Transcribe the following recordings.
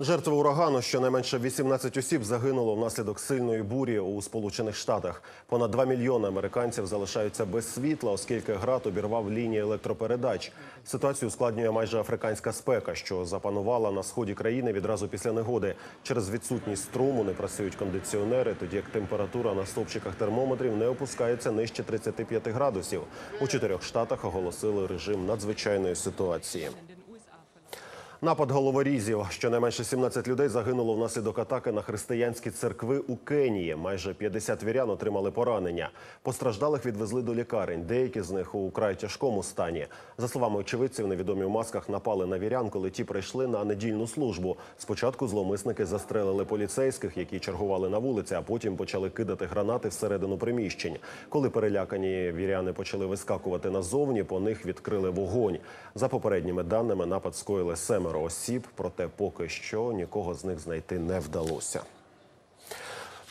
Жертви урагану щонайменше 18 осіб загинуло внаслідок сильної бурі у Сполучених Штатах. Понад 2 мільйони американців залишаються без світла, оскільки град обірвав лінії електропередач. Ситуацію ускладнює майже африканська спека, що запанувала на сході країни відразу після негоди. Через відсутність струму не працюють кондиціонери, тоді як температура на стовпчиках термометрів не опускається нижче 35 градусів. У чотирьох штатах оголосили режим надзвичайної ситуації. Напад головорізів. Щонайменше 17 людей загинуло внаслідок атаки на християнські церкви у Кенії. Майже 50 вірян отримали поранення. Постраждалих відвезли до лікарень. Деякі з них у край тяжкому стані. За словами очевидців, невідомі в масках напали на вірян, коли ті прийшли на недільну службу. Спочатку зловмисники застрелили поліцейських, які чергували на вулиці, а потім почали кидати гранати всередину приміщень. Коли перелякані віряни почали вискакувати назовні, по них відкрили вогонь. За попередніми даними, напад скоїли семеро осіб, проте поки що нікого з них знайти не вдалося.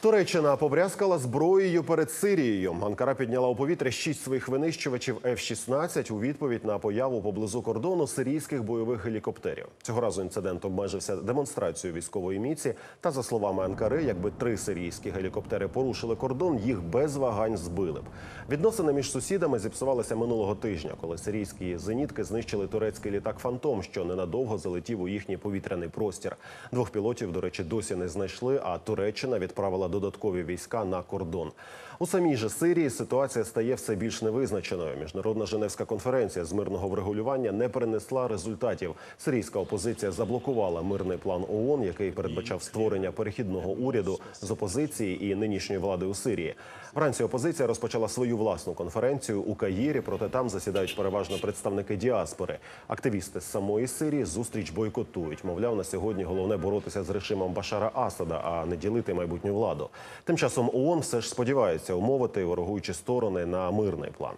Туреччина побрязкала зброєю перед Сирією. Анкара підняла у повітря шість своїх винищувачів F-16 у відповідь на появу поблизу кордону сирійських бойових гелікоптерів. Цього разу інцидент обмежився демонстрацією військової міці. Та за словами Анкари, якби три сирійські гелікоптери порушили кордон, їх без вагань збили б. Відносини між сусідами зіпсувалися минулого тижня, коли сирійські зенітки знищили турецький літак Фантом, що ненадовго залетів у їхній повітряний простір. Двох пілотів, до речі, досі не знайшли. А Туреччина відправила додаткові війська на кордон. У самій же Сирії ситуація стає все більш невизначеною. Міжнародна Женевська конференція з мирного врегулювання не принесла результатів. Сирійська опозиція заблокувала мирний план ООН, який передбачав створення перехідного уряду з опозиції і нинішньої влади у Сирії. Вранці опозиція розпочала свою власну конференцію у Каїрі, проте там засідають переважно представники діаспори. Активісти з самої Сирії зустріч бойкотують. Мовляв, на сьогодні головне боротися з режимом Башара Асада, а не ділити майбутню владу. Тим часом ООН все ж сподівається умовити ворогуючі сторони на мирний план.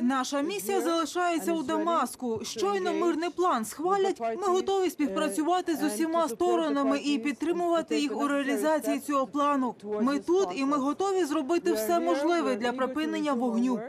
Наша місія залишається у Дамаску. Щойно мирний план схвалять. Ми готові співпрацювати з усіма сторонами і підтримувати їх у реалізації цього плану. Ми тут і ми готові зробити все можливе для припинення вогню.